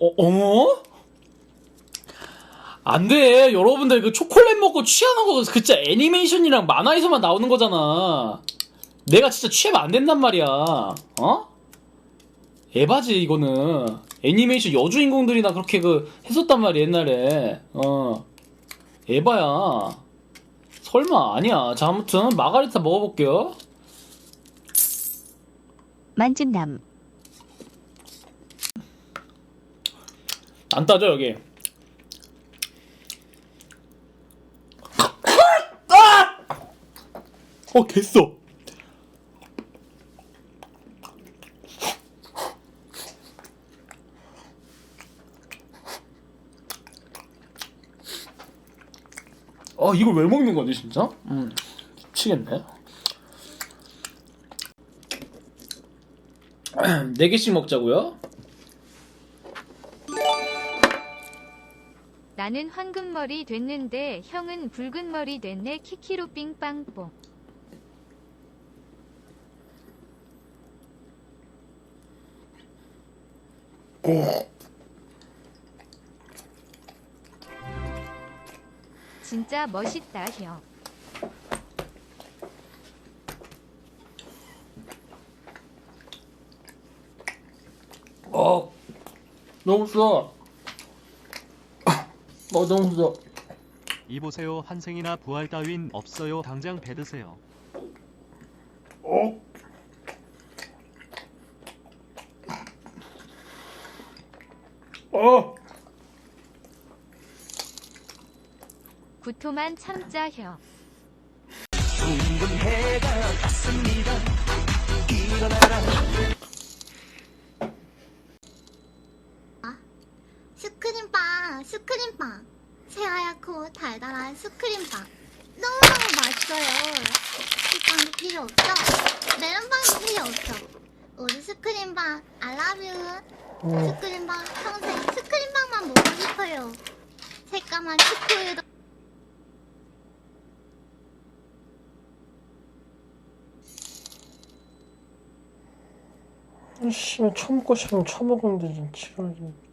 어, 어? 안 돼. 여러분들 그 초콜릿 먹고 취하는 거그 진짜 애니메이션이랑 만화에서만 나오는 거잖아. 내가 진짜 취하면 안 된단 말이야. 어? 에바지 이거는. 애니메이션 여주인공들이나 그렇게 그 했었단 말이야 옛날에. 어. 에바야. 설마 아니야. 자 아무튼 마가리타 먹어볼게요. 만진남 안 따져 여기. 어 됐어. 어 이걸 왜 먹는 거지 진짜? 음 미치겠네. 네 개씩 먹자고요. 나는 황금머리 됐는데 형은 붉은 머리 됐네 키키로 삥빵뽕. 진짜 멋있다 형. 어 너무 써. 어 너무 써. 이보세요 환생이나 부활 따윈 없어요 당장 배 드세요 어? 어? 구토만 참자 형. 슈크림빵, 슈크림빵. 새하얗고 달달한 슈크림빵. 너무너무 맛있어요. 슈크림빵도 필요 없죠? 메론빵도 필요 없죠? 우리 love you. 슈크림빵, 평생 슈크림빵만 먹고 싶어요. 새까만 슈크우유도 씨, 처먹고 싶으면 처먹으면 되지. 지랄 좀.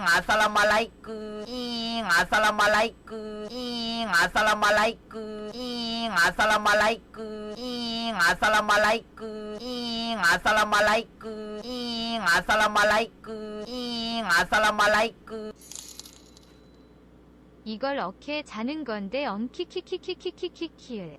잉 아살라말라이크. 잉 아살라말라이크. 잉 아살라말라이크. 잉 아살라말라이크. 잉 아살라말라이크. 잉 아살라말라이크. 잉 아살라말라이크. 잉 아살라말라이크. 이걸 어케 자는 건데 엉키키키키키키키키.